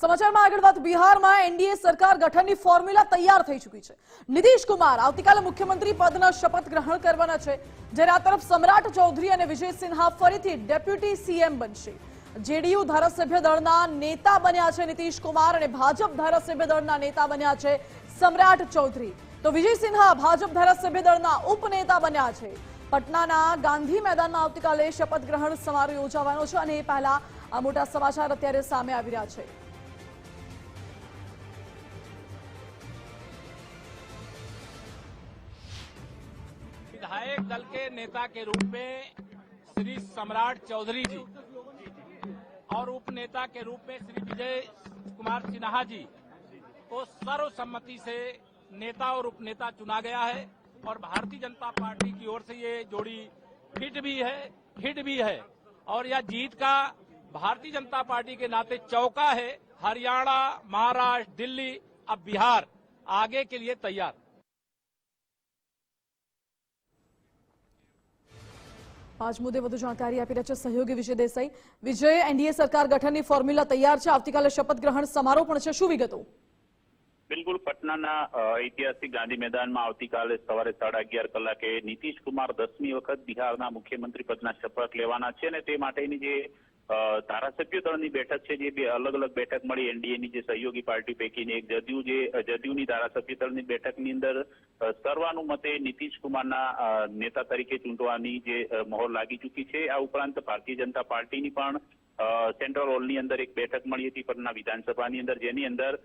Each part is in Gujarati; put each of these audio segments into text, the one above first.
સમાચારમાં આગળ વાત. બિહારમાં એનડીએ સરકાર ગઠનની ફોર્મ્યુલા તૈયાર થઈ ચૂકી છે. નીતિશ કુમાર આવતીકાલે મુખ્યમંત્રી પદના શપથ ગ્રહણ કરવાના છે, જ્યારે આ તરફ સમ્રાટ ચૌધરી અને વિજય સિન્હા ફરીથી ડેપ્યુટી સીએમ બનશે. જેડીયુ ધારાસભ્ય દળના નેતા બન્યા છે નીતિશ કુમાર અને ભાજપ ધારાસભ્ય દળના નેતા બન્યા છે સમ્રાટ ચૌધરી. તો વિજય સિન્હા ભાજપ ધારાસભ્ય દળના ઉપનેતા બન્યા છે. પટનાના ગાંધી મેદાનમાં આવતીકાલે શપથ ગ્રહણ સમારોહ યોજાવાનો છે અને એ પહેલા આ મોટા સમાચાર અત્યારે સામે આવી રહ્યા છે. विधायक दल के नेता के रूप में श्री सम्राट चौधरी जी और उप नेता के रूप में श्री विजय कुमार सिन्हा जी को सर्वसम्मति से नेता और उपनेता चुना गया है और भारतीय जनता पार्टी की ओर से ये जोड़ी फिट भी है हिट भी है। और यह जीत का भारतीय जनता पार्टी के नाते चौका है। हरियाणा, महाराष्ट्र, दिल्ली, अब बिहार आगे के लिए तैयार। પાંચ મુદ્દે વધુ જાણકારી આપી રહ્યા છે સહયોગી વિજય દેસાઈ. વિજય, એનડીએ સરકાર ગઠનની ફોર્મ્યુલા તૈયાર છે. આવતીકાલે શપથ ગ્રહણ સમારોહ પણ છે. શું વિગતો? બિલકુલ, પટનાના ઐતિહાસિક ગાંધી મેદાનમાં આવતીકાલે સવારે સાડા અગિયાર કલાકે નીતિશ કુમાર દસમી વખત બિહારના મુખ્યમંત્રી પદના શપથ લેવાના છે અને તે માટેની જે ધારાસભ્ય દળની બેઠક છે, જે બે અલગ અલગ બેઠક મળી, એનડીએની જે સહયોગી પાર્ટી પૈકીની એક જદયુ જે, જદયુની ધારાસભ્ય દળની બેઠકની અંદર સર્વાનુમતે નીતિશ કુમારના નેતા તરીકે ચૂંટવાની જે મહોર લાગી ચૂકી છે. આ ઉપરાંત ભારતીય જનતા પાર્ટીની પણ સેન્ટ્રલ હોલની અંદર એક બેઠક મળી હતી પરના વિધાનસભાની અંદર, જેની અંદર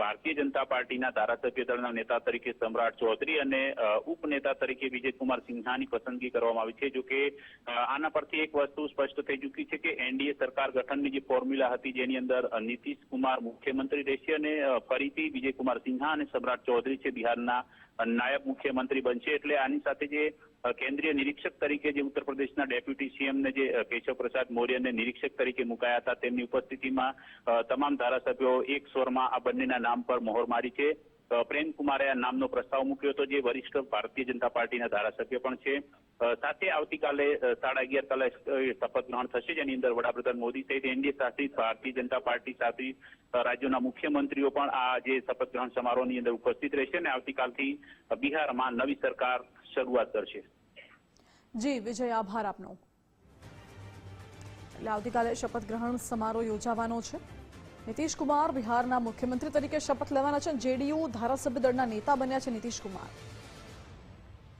ભારતીય જનતા પાર્ટીના ધારાસભ્ય દળના નેતા તરીકે સમ્રાટ ચૌધરી અને ઉપનેતા તરીકે વિજયકુમાર સિન્હાની પસંદગી કરવામાં આવી છે. જોકે કે આના પરથી એક વસ્તુ સ્પષ્ટ થઈ ચૂકી છે કે એનડીએ સરકાર ગઠનની જે ફોર્મ્યુલા હતી, જેની અંદર નીતિશ કુમાર મુખ્યમંત્રી રહેશે અને ફરીથી વિજયકુમાર સિન્હા અને સમ્રાટ ચૌધરી છે બિહારના નાયબ મુખ્યમંત્રી બનશે એટલે આની સાથે જે કેન્દ્રીય નિરીક્ષક તરીકે જે ઉત્તર પ્રદેશના ડેપ્યુટી સીએમને જે કેશવ પ્રસાદ મૌર્યને નિરીક્ષક તરીકે મુકાયા હતા, તેમની ઉપસ્થિતિમાં તમામ ધારાસભ્યો એક સ્વરમાં આ બંનેના નામ પર મોહર મારી છે. અ, પ્રેમ કુમારે આ નામનો પ્રસ્તાવ મૂક્યો હતો જે વરિષ્ઠ ભારતીય જનતા પાર્ટીના ધારાસભ્ય પણ છે. સાથે આવતીકાલે સાડા અગિયાર કલાકે શપથ ગ્રહણ થશે જેની અંદર વડાપ્રધાન મોદી સહિત એનડીએ શાસિત ભારતીય જનતા પાર્ટી શાસિત રાજ્યોના મુખ્યમંત્રીઓ પણ આ જે શપથ ગ્રહણ સમારોહની અંદર ઉપસ્થિત રહેશે અને આવતીકાલથી બિહારમાં નવી સરકાર શરૂઆત કરશે. જી વિજય આભાર આપનો. એટલે આવતીકાલે શપથ ગ્રહણ સમારોહ યોજાવાનો છે. નીતિશ કુમાર, બિહારના મુખ્યમંત્રી તરીકે શપથ લેવાના છે જેડીયુ ધારાસભ્ય દળના નેતા બન્યા છે નીતિશ કુમાર.